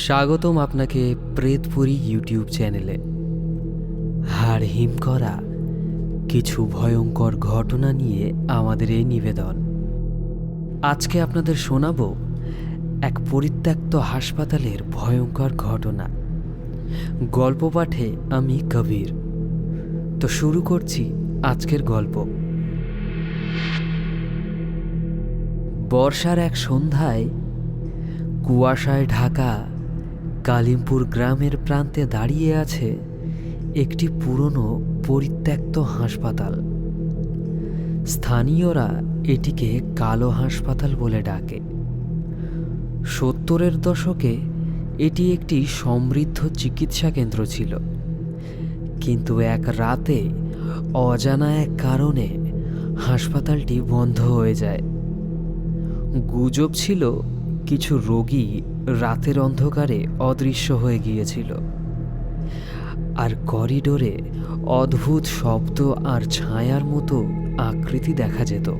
স্বাগতম আপনাকে প্রেতপুরী ইউটিউব চ্যানেলে। হাড় হিম করা কিছু ভয়ঙ্কর ঘটনা নিয়ে আমাদের এই নিবেদন। আজকে আপনাদের শোনাবো এক পরিত্যক্ত হাসপাতালের ভয়ঙ্কর ঘটনা। গল্প পাঠে আমি কবির। তো শুরু করছি আজকের গল্প। বর্ষার এক সন্ধ্যায় কুয়াশায় ঢাকা কালিমপুর গ্রামের প্রান্তে দাঁড়িয়ে আছে একটি পুরনো পরিত্যক্ত হাসপাতাল। স্থানীয়রা এটিকে কালো হাসপাতাল বলে ডাকে। সত্তরের দশকে এটি একটি সমৃদ্ধ চিকিৎসা কেন্দ্র ছিল। কিন্তু এক রাতে অজানা এক কারণে হাসপাতালটি বন্ধ হয়ে যায়। গুজব ছিল কিছু রোগী রাতের অন্ধকারে অদৃশ্য হয়ে গিয়েছিল। আর করিডোরে অদ্ভুত শব্দ আর ছায়ার মতো আকৃতি দেখা যেত।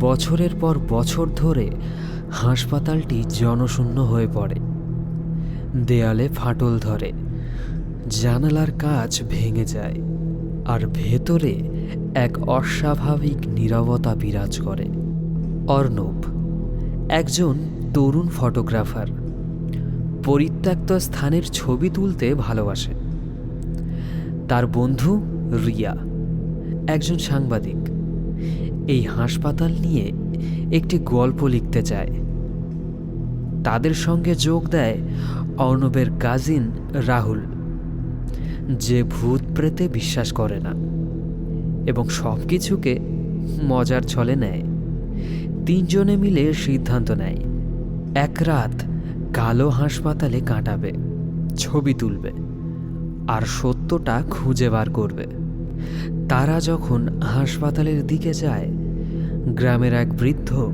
বছরের পর বছর ধরে হাসপাতালটি জনশূন্য হয়ে পড়ে। দেয়ালে ফাটল ধরে। জানালার কাজ ভেঙে যায় আর ভেতরে এক অস্বাভাবিক নীরবতা বিরাজ করে। অর্ণব একজন তরুণ ফটোগ্রাফার। পরিত্যক্ত স্থানের ছবি তুলতে ভালোবাসে। তার বন্ধু রিয়া, একজন সাংবাদিক। এই হাসপাতাল নিয়ে একটি গল্প লিখতে চায়। তাদের সঙ্গে যোগ দেয় অর্ণবের কাজিন রাহুল, যে ভূত প্রেতে বিশ্বাস করে না এবং সব কিছুকে মজার ছলে নেয়। তিনজনে মিলে সিদ্ধান্ত নেয়। এক রাত কালো হাসপাতালে কাটাবে, ছবি তুলবে আর সত্যটা খুঁজে বার করবে। তারা যখন হাসপাতালের দিকে যায়, গ্রামের এক বৃদ্ধ,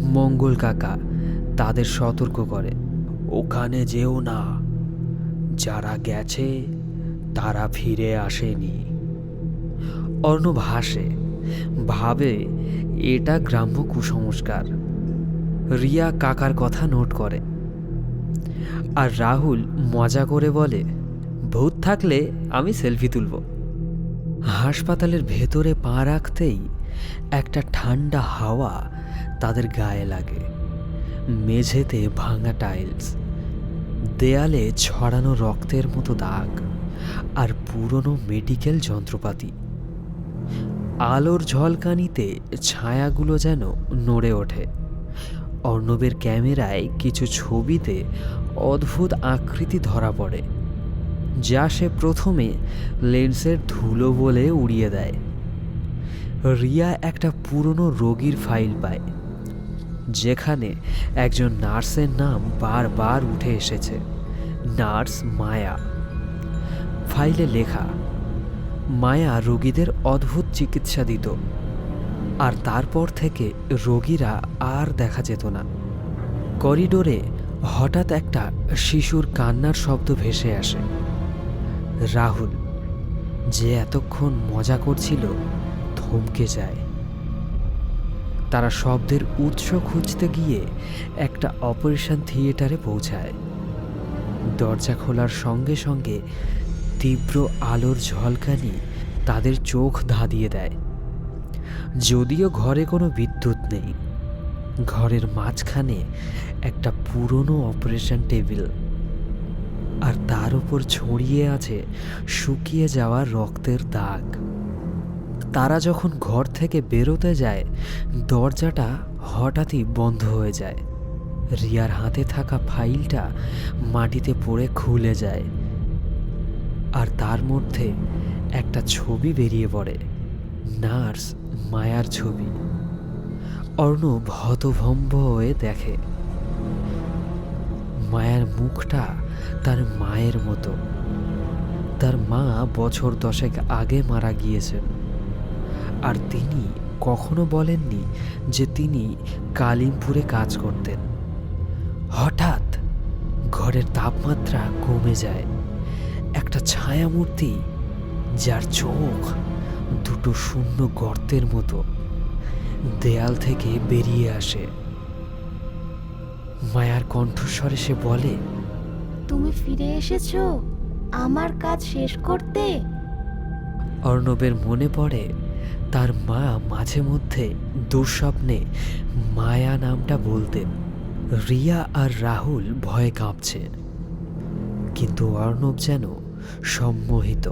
মঙ্গল কাকা, তাদের সতর্ক করে, ওখানে যেও না। যারা গেছে, তারা ফিরে আসেনি। অর্ণব হাসে, ভাবে এটা গ্রাম্য কুসংস্কার। রিয়া কাকার কথা নোট করে। আর রাহুল মজা করে বলে, ভূত থাকলে আমি সেলফি তুলব। হাসপাতালের ভেতরে পা রাখতেই একটা ঠান্ডা হাওয়া তাদের গায়ে লাগে। মেঝেতে ভাঙা টাইলস, দেয়ালে ছড়ানো রক্তের মতো দাগ, আর পুরনো মেডিকেল যন্ত্রপাতি। আলোর ঝলকানিতে ছায়াগুলো যেন নড়ে ওঠে। অর্ণবের ক্যামেরায় কিছু ছবিতে অদ্ভুত আকৃতি ধরা পড়ে, যা সে প্রথমে লেন্সের ধুলো বলে উড়িয়ে দেয়। রিয়া একটা পুরনো রোগীর ফাইল পায়, যেখানে একজন নার্সের নাম বারবার উঠে এসেছে, নার্স মায়া। ফাইলে লেখা মায়া রোগীদের অদ্ভুত চিকিৎসা দিত, আর তারপর থেকে রোগীরা আর দেখা যেত না। করিডোরে হঠাৎ একটা শিশুর কান্নার শব্দ ভেসে আসে। রাহুল, যে এতক্ষণ মজা করছিল, থমকে যায়। তারা শব্দের উৎস খুঁজতে গিয়ে একটা অপারেশন থিয়েটারে পৌঁছায়। দরজা খোলার সঙ্গে সঙ্গে তীব্র আলোর ঝলকানি তাদের চোখ ধাঁধিয়ে দেয়। যদিও ঘরে কোনো বিদ্যুৎ নেই, ঘরের মাঝখানে একটা পুরনো অপারেশন টেবিল আর তার উপর ছড়িয়ে আছে শুকিয়ে যাওয়া রক্তের দাগ। তারা যখন ঘর থেকে বেরোতে যায়, দরজাটা হঠাৎই বন্ধ হয়ে যায়। রিয়ার হাতে থাকা ফাইলটা মাটিতে পড়ে খুলে যায়। আর তার মধ্যে একটা ছবি বেরিয়ে পড়ে, নার্স মায়ার ছবি। অর্ণব হতভম্ব হয়ে দেখে। মায়ার মুখটা তার মায়ের মতো। তার মা বছর দশেক আগে মারা গিয়েছেন। আর তিনি কখনো বলেননি যে তিনি কালিমপুরে কাজ করতেন। হঠাৎ ঘরের তাপমাত্রা কমে যায়। একটা ছায়ামূর্তি যার চোখ দুটো শূন্য গর্তের মতো দেয়াল থেকে বেরিয়ে আসে। মায়ার কণ্ঠস্বরে সে বলে তুমি ফিরে এসেছ? আমার কাজ শেষ করতে? অর্ণবের মনে পড়ে তার মা মাঝে মধ্যে দুঃস্বপ্নে মায়া নামটা বলতেন। রিয়া আর রাহুল ভয়ে কাঁপছে কিন্তু অর্ণব যেন সম্মোহিত।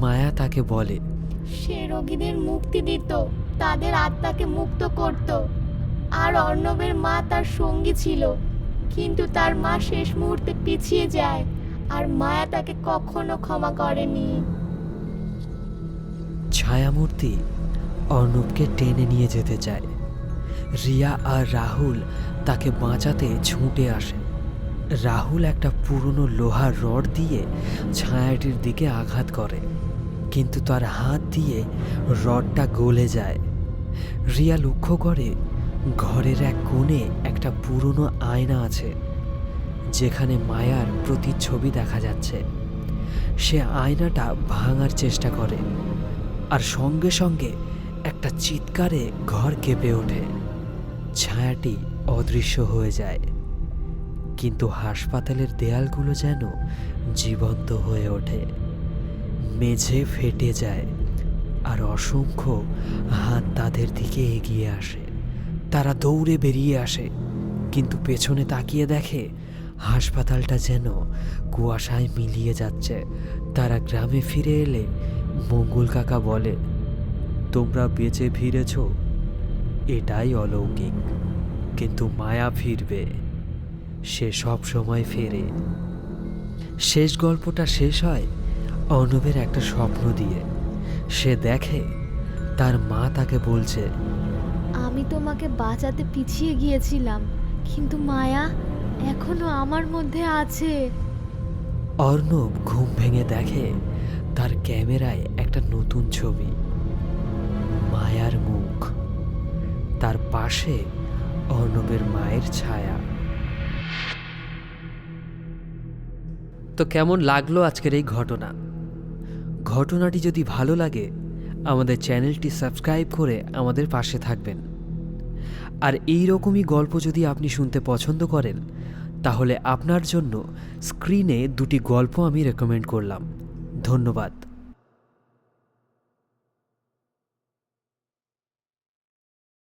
মায়া তাকে বলে সে রোগীদের মুক্তি দিত তাদের আত্মাকে মুক্ত করত। আর অর্ণবের মা তার সঙ্গী ছিল। কিন্তু তার মা শেষ মুহূর্তে পিছিয়ে যায় আর মায়া তাকে কখনো ক্ষমা করেনি। ছায়ামূর্তি অর্ণবকে টেনে নিয়ে যেতে চায়। রিয়া আর রাহুল তাকে বাঁচাতে ছুটে আসে রাহুল একটা পুরনো লোহার রড দিয়ে ছায়াটির দিকে আঘাত করে, কিন্তু তার হাত দিয়ে রডটা গলে যায়। রিয়া লক্ষ্য করে ঘরের এক কোণে একটা পুরনো আয়না আছে, যেখানে মায়ার প্রতিচ্ছবি দেখা যাচ্ছে। সে আয়নাটা ভাঙার চেষ্টা করে আর সঙ্গে সঙ্গে একটা চিৎকারে ঘর কেঁপে ওঠে। ছায়াটি অদৃশ্য হয়ে যায়। কিন্তু হাসপাতালের দেয়ালগুলো যেন জীবন্ত হয়ে ওঠে। মেঝে ফেটে যায় আর অসংখ্য হাত তাদের দিকে এগিয়ে আসে। তারা দৌড়ে বেরিয়ে আসে, কিন্তু পেছনে তাকিয়ে দেখে হাসপাতালটা যেন কুয়াশায় মিলিয়ে যাচ্ছে। তারা গ্রামে ফিরে এলে মঙ্গল কাকা বলে, তোমরা বেঁচে ফিরেছ, এটাই অলৌকিক, কিন্তু মায়া ফিরবে। সে সব সময় ফেরে। শেষ গল্পটা শেষ হয় অর্ণবের একটা স্বপ্ন দিয়ে। সে দেখে তার মা তাকে বলছে আমি তোমাকে বাঁচাতে পিছিয়ে গিয়েছিলাম কিন্তু মায়া এখনও আমার মধ্যে আছে। অর্ণব ঘুম ভেঙে দেখে তার ক্যামেরায় একটা নতুন ছবি। মায়ার মুখ। তার পাশে অর্ণবের মায়ের ছায়া। তো কেমন লাগল আজকের এই ঘটনা? ঘটনাটি যদি ভালো লাগে, আমাদের চ্যানেলটি সাবস্ক্রাইব করে আমাদের পাশে থাকবেন। আর এই রকমই গল্প যদি আপনি শুনতে পছন্দ করেন, তাহলে আপনার জন্য স্ক্রিনে দুটি গল্প আমি রেকমেন্ড করলাম। ধন্যবাদ।